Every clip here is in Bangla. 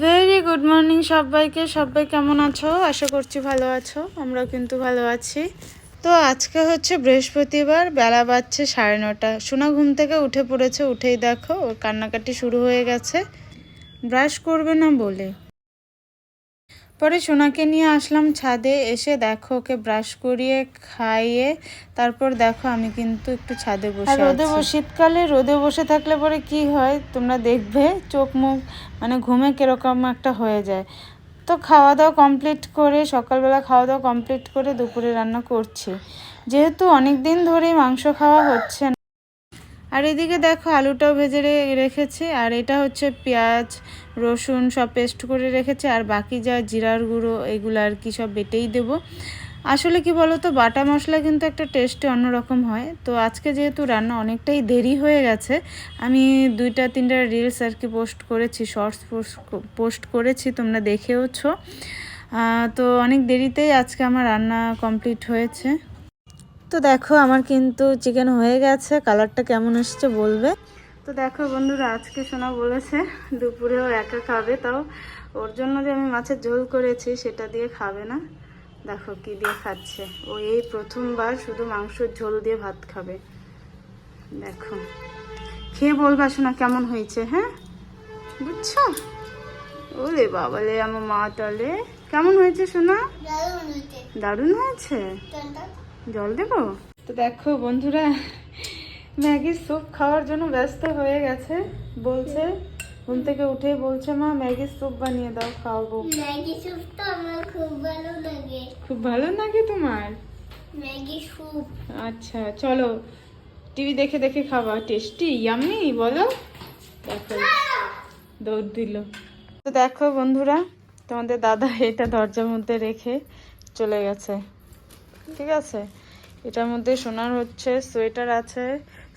ভেরি গুড মর্নিং সবাইকে। সবাই কেমন আছো? আশা করছি ভালো আছো। আমরা কিন্তু ভালো আছি। তো আজকে হচ্ছে বৃহস্পতিবার, বেলা বাজছে সাড়ে নটা। সোনা ঘুম থেকে উঠে পড়েছে, উঠেই দেখো, ওর কান্নাকাটি শুরু হয়ে গেছে। ব্রাশ করবে না বলে। পরে সোনাকে নিয়ে আসলাম ছাদে এসে দেখো ওকে ব্রাশ করিয়ে খাইয়ে তারপর দেখো আমি কিন্তু একটু ছাদে বসে রোদে শীতকালে রোদে বসে থাকলে পরে কি হয়? তোমরা দেখবে চোখ মুখ মানে ঘুমে কীরকম একটা হয়ে যায়। তো খাওয়া দাওয়া কমপ্লিট করে সকালবেলা খাওয়া দাওয়া কমপ্লিট করে দুপুরে রান্না করছি। যেহেতু অনেক দিন ধরেই মাংস খাওয়া হচ্ছে না। আর এদিকে দেখো আলুটাও ভেজে রেখেছি, আর এটা হচ্ছে পেঁয়াজ, রসুন সব পেস্ট করে রেখেছি, আর বাকি যা জিরার গুঁড়ো এগুলো আর কি সব বেটেই দেব। আসলে কি বলো তো বাটা মশলা কিন্তু একটা টেস্টে অন্যরকম হয়। তো আজকে যেহেতু রান্না অনেকটাই দেরি হয়ে গেছে, আমি দুইটা, তিনটা রিলস আর কি পোস্ট করেছি শর্টস পোস্ট করেছি, তোমরা দেখেওছো। তো অনেক দেরিতেই আজকে আমার রান্না কমপ্লিট হয়েছে। তো দেখো আমার কিন্তু চিকেন হয়ে গেছে কালারটা কেমন এসছে বলবে? তো দেখো বন্ধুরা আজকে সোনা বলেছে দুপুরেও একা খাবে তাও ওর জন্য যে আমি মাছের ঝোল করেছি সেটা দিয়ে খাবে না। দেখো কি দিয়ে খাচ্ছে। ও এই প্রথমবার শুধু মাংসের ঝোল দিয়ে ভাত খাবে। দেখো। খেয়ে বলবা শোনা কেমন হয়েছে হ্যাঁ? বুঝছ? বাবা বাবালে আমার মা তালে। কেমন হয়েছে সোনা? দারুণ হয়েছে। জল দেবো? তো দেখো বন্ধুরা ম্যাগির স্যুপ খাওয়ার জন্য ব্যস্ত হয়ে গেছে। বলছে ঘুম থেকে উঠে বলছে মা ম্যাগির স্যুপ বানিয়ে দাও খাওয়াবো। ম্যাগি স্যুপটা আমার খুব ভালো লাগে। খুব ভালো লাগে তোমার? Maggi soup. আচ্ছা চলো টিভি দেখে দেখে খাবা টেস্টি ইয়ামি বলো? দেখো দৌড় দিল। তো দেখো বন্ধুরা তোমাদের দাদা এটা দরজার মধ্যে রেখে চলে গেছে। ঠিক আছে? এটার মধ্যে সোনার হচ্ছে সোয়েটার আছে,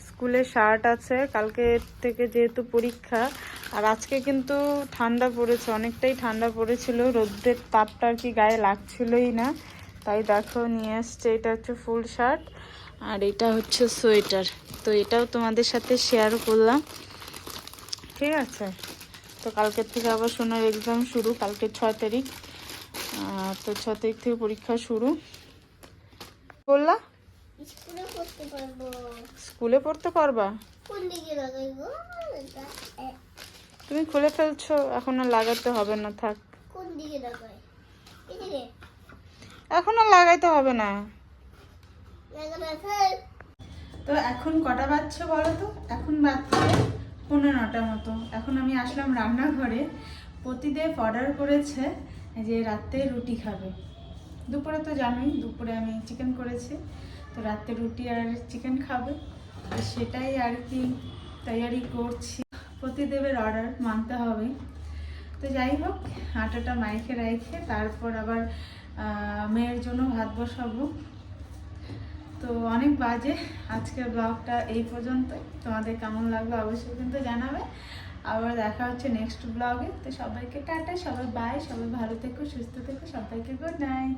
স্কুলে শার্ট আছে, কালকে থেকে যেহেতু পরীক্ষা, আর আজকে কিন্তু ঠান্ডা পড়েছে, অনেকটাই ঠান্ডা পড়েছিল, রোদ্রের তাপটা আর কি গায়ে লাগছিলই না, তাই দেখো নিয়ে আসছে, এটা হচ্ছে ফুল শার্ট, আর এটা হচ্ছে সোয়েটার। তো এটাও তোমাদের সাথে শেয়ার করলাম। ঠিক আছে? তো কালকের থেকে আবার সোনার এক্সাম শুরু, কালকে ছয় তারিখ তো ছ তারিখ থেকে পরীক্ষা শুরু। বললা? স্কুলে পড়তে পারব। তুমি খুলে ফেলছো এখন আর লাগাতে হবে না থাক। কোন দিকে লাগাই? এদিকে এখন আর লাগাইতে হবে না। তো এখন কটা বাজছে বলো তো? এখন বাজছে পনেরো নটা মতো। এখন আমি আসলাম রান্নাঘরে। প্রতিদেব অর্ডার করেছে যে রাতে রুটি খাবে। দুপুরে তো জানোই, দুপুরে আমি চিকেন করেছি। তো রাতে রুটি আর চিকেন খাবে। তো সেটাই আর কি তৈরি করছি। প্রতিদেবের অর্ডার মানতে হবে। তো যাই হোক, আটাটা মাইকে রেখে তারপর আবার মেয়ের জন্য ভাত বসাবো। তো অনেক বাজে, আজকের ব্লগটা এই পর্যন্ত। তোমাদের কেমন লাগল অবশ্যই কিন্তু জানাবে। আবার দেখা হচ্ছে নেক্সট ব্লগে তো সবাইকে টাটা, সবাই বাই সবাই ভালো থেকো, সুস্থ থেকো, সবাইকে গুড নাইট